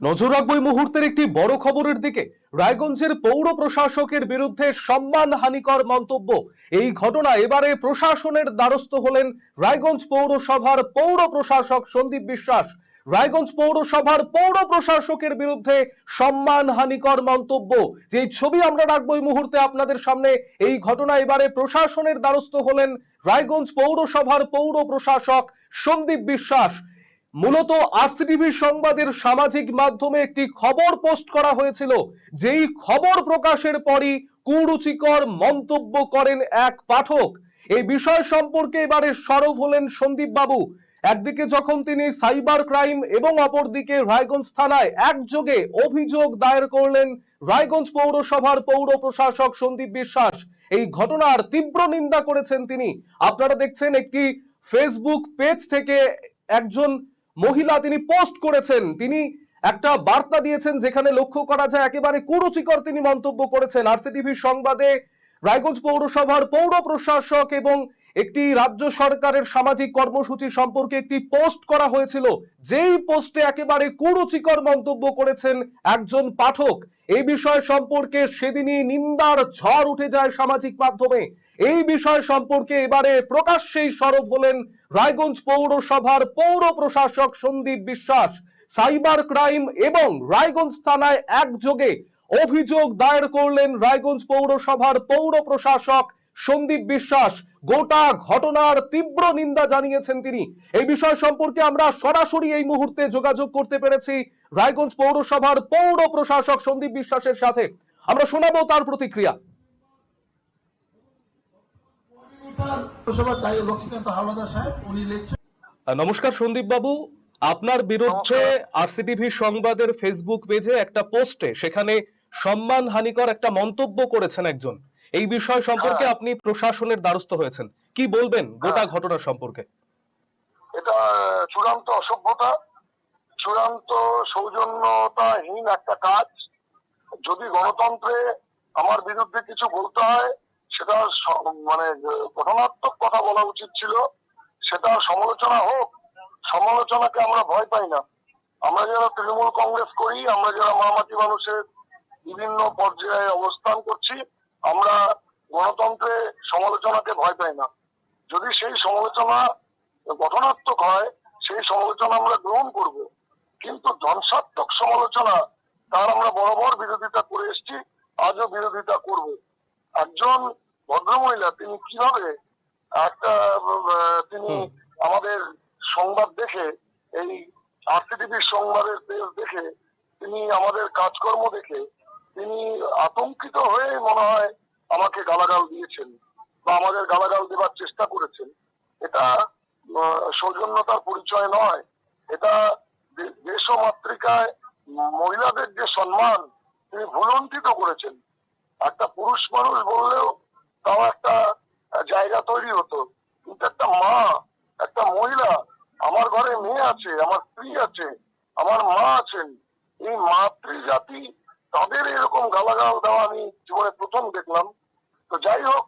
নজর রাখব এই মুহূর্তের একটি বড় খবরের দিকে। রায়গঞ্জের পৌর প্রশাসকের বিরুদ্ধে সম্মানহানিকর মন্তব্য। এই ঘটনা এবারে প্রশাসনের দ্বারস্থ হলেন রায়গঞ্জ পৌরসভার পৌর প্রশাসক সন্দীপ বিশ্বাস। রায়গঞ্জ পৌরসভার পৌর প্রশাসকের বিরুদ্ধে সম্মানহানিকর মন্তব্য। যে ছবি আমরা রাখব এই মুহূর্তে আপনাদের সামনে, এই ঘটনা এবারে প্রশাসনের দ্বারস্থ হলেন রায়গঞ্জ পৌরসভার পৌর প্রশাসক সন্দীপ বিশ্বাস। মূলত আরসিটিভি সংবাদের সামাজিক মাধ্যমে একটি খবর পোস্ট করা হয়েছিল, যেই খবর প্রকাশের পরই কুরুচিকর মন্তব্য করেন এক পাঠক। এই বিষয় সম্পর্কে এবারে সরব হলেন সন্দীপ বাবু একদিকে যখন তিনি সাইবার ক্রাইম এবং অপরদিকে রায়গঞ্জ থানায় একযোগে অভিযোগ দায়ের করলেন রায়গঞ্জ পৌরসভার পৌর প্রশাসক সন্দীপ বিশ্বাস। এই ঘটনার তীব্র নিন্দা করেছেন তিনি। আপনারা দেখছেন একটি ফেসবুক পেজ থেকে একজন মহিলা তিনি পোস্ট করেছেন। তিনি একটা বার্তা দিয়েছেন যেখানে লক্ষ্য করা যায় একেবারে কুরুচিকর তিনি মন্তব্য করেছেন। আরসিটিভির সংবাদে রায়গঞ্জ পৌরসভার পৌর প্রশাসক এবং একটি রাজ্য সরকারের সামাজিক কর্মসূচি সম্পর্কে একটি পোস্ট করা হয়েছিল। যেই পোস্টে একেবারে কুরুচিকর মন্তব্য করেছেন একজন পাঠক। এই বিষয় সম্পর্কে সেদিনই নিন্দার ঝড় উঠে যায় সামাজিক মাধ্যমে। এই বিষয় সম্পর্কে এবারে প্রকাশ্যেই সরব হলেন রায়গঞ্জ পৌরসভার পৌর প্রশাসক সন্দীপ বিশ্বাস। সাইবার ক্রাইম এবং রায়গঞ্জ থানায় একযোগে অভিযোগ দায়ের করলেন রায়গঞ্জ পৌরসভার পৌর প্রশাসক সন্দীপ বিশ্বাস গোটা ঘটনার তীব্র নিন্দা জানিয়েছেন তিনি। এই বিষয় সম্পর্কে আমরা সরাসরি এই মুহূর্তে যোগাযোগ করতে পেরেছি রায়গঞ্জ পৌরসভার পৌর প্রশাসক সন্দীপ বিশ্বাসের সাথে। আমরা শোনাবো তার প্রতিক্রিয়া। নমস্কার সন্দীপ বাবু। আপনার বিরুদ্ধে আরসিটিভি সংবাদের ফেসবুক পেজে একটা পোস্টে সেখানে সম্মানহানিকর একটা মন্তব্য করেছেন একজন। এই বিষয় সম্পর্কে আপনি প্রশাসনের দ্বারস্থ হয়েছেন। কি বলবেন গোটা ঘটনা সম্পর্কে? এটা চূড়ান্ত অসভ্যতা চূড়ান্ত সৌজন্যতাহীন একটা কাজ। যদি গণতন্ত্রে আমার বিরুদ্ধে কিছু বলতে হয় সেটা মানে ঘটনাত্মক কথা বলা উচিত ছিল। সেটা সমালোচনা হোক সমালোচনাকে আমরা ভয় পাই না। আমরা যারা তৃণমূল কংগ্রেস করি আমরা যারা মামাটি মানুষের বিভিন্ন পর্যায়ে অবস্থান করছি আমরা গণতন্ত্রে সমালোচনাকে ভয় পাই না। যদি সেই সমালোচনা গঠনাত্মক হয় সেই সমালোচনা আমরা গ্রহণ করব। কিন্তু ধ্বংসাত্মক সমালোচনা তার আমরা বরাবর বিরোধিতা করে এসেছি আজও বিরোধিতা করব। একজন ভদ্রমহিলা তিনি কীভাবে একটা তিনি আমাদের সংবাদ দেখে এই আরসিটিভির সংবাদের পেজ দেখে তিনি আমাদের কাজকর্ম দেখে তিনি আতঙ্কিত হয়ে মনে হয় আমাকে গালাগাল দিয়েছেন বা আমাদের গালাগাল দেবার চেষ্টা করেছেন। এটা সৌজন্যতার পরিচয় নয়। এটা দে- দেশ মাতৃকায় মহিলাদের যে সম্মান তিনি ভুলন্ঠিত করেছেন। একটা পুরুষ মানুষ বললেও তাও একটা আহ, জায়গা তৈরি হতো কিন্তু একটা মা একটা মহিলা আমার ঘরে মেয়ে আছে আমার স্ত্রী আছে আমার মা আছেন এই মাতৃ জাতি তাদের এরকম গালাগাল দেওয়া আমি জীবনে প্রথম দেখলাম। তো যাই হোক,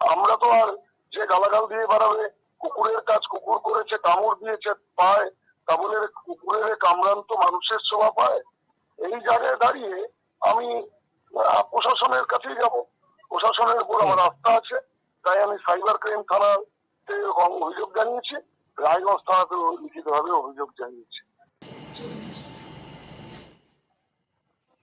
আমরা তো আর যে গালাগাল দিয়ে বেড়াবে, কুকুরের কাজ কুকুর করেছে, কামড় দিয়েছে, পায় তা বলে কুকুরের কামড়ান্ত মানুষের শোভা পায়। এই জায়গায় দাঁড়িয়ে আমি প্রশাসনের কাছেই যাব। প্রশাসনের উপর আমার আস্থা আছে। তাই আমি সাইবার ক্রাইম থানাতে অভিযোগ জানিয়েছি। রায়গঞ্জ থানাতেও লিখিতভাবে অভিযোগ জানিয়েছি।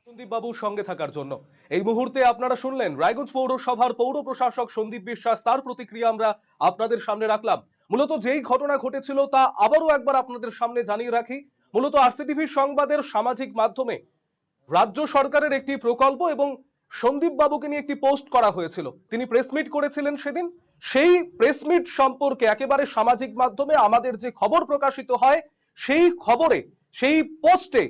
সন্দীপ বাবুর সঙ্গে থাকার জন্য। এই মুহূর্তে আপনারা শুনলেন রায়গঞ্জ পৌরসভার পৌর প্রশাসক সন্দীপ বিশ্বাস। তার প্রতিক্রিয়া আমরা আপনাদের সামনে রাখলাম। মূলত যেই ঘটনা ঘটেছিল তা আবারও একবার আপনাদের সামনে জানিয়ে রাখি। মূলত আরসিটিভির সংবাদের সামাজিক মাধ্যমে রাজ্য সরকারের একটি প্রকল্প এবং সন্দীপ বাবুকে নিয়ে একটি পোস্ট করা হয়েছিল। তিনি প্রেস মিট করেছিলেন সেদিন। সেই প্রেস মিট সম্পর্কে একেবারে সামাজিক মাধ্যমে আমাদের যে খবর প্রকাশিত হয়, সেই খবরে, সেই পোস্টে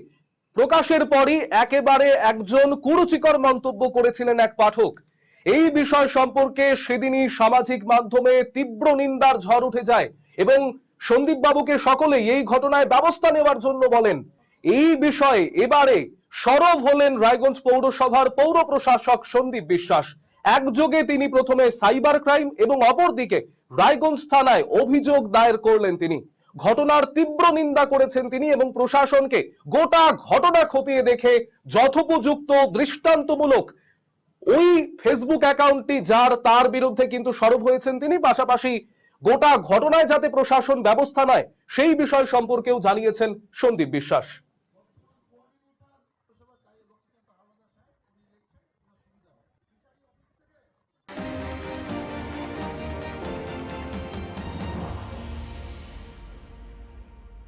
প্রকাশের পরই একেবারে একজন কুরুচিকর মন্তব্য করেছিলেন এক পাঠক। এই বিষয় সম্পর্কে সেদিনই সামাজিক মাধ্যমে তীব্র নিন্দার ঝড় উঠে যায় এবং সন্দীপ বাবুকে সকলেই এই ঘটনায় ব্যবস্থা নেওয়ার জন্য বলেন, এই বিষয়ে এবারে সরব হলেন রায়গঞ্জ পৌরসভার পৌর প্রশাসক সন্দীপ বিশ্বাস। একযোগে তিনি প্রথমে সাইবার ক্রাইম এবং অপরদিকে রায়গঞ্জ থানায় অভিযোগ দায়ের করলেন তিনি। ঘটনার তীব্র নিন্দা করেছেন তিনি এবং প্রশাসনকে গোটা ঘটনা খতিয়ে দেখে যথোপযুক্ত, দৃষ্টান্তমূলক ওই ফেসবুক অ্যাকাউন্টটি যার তার বিরুদ্ধে কিন্তু সরব হয়েছেন তিনি। পাশাপাশি গোটা ঘটনায় যাতে প্রশাসন ব্যবস্থা নেয়, সেই বিষয় সম্পর্কেও জানিয়েছেন সন্দীপ বিশ্বাস।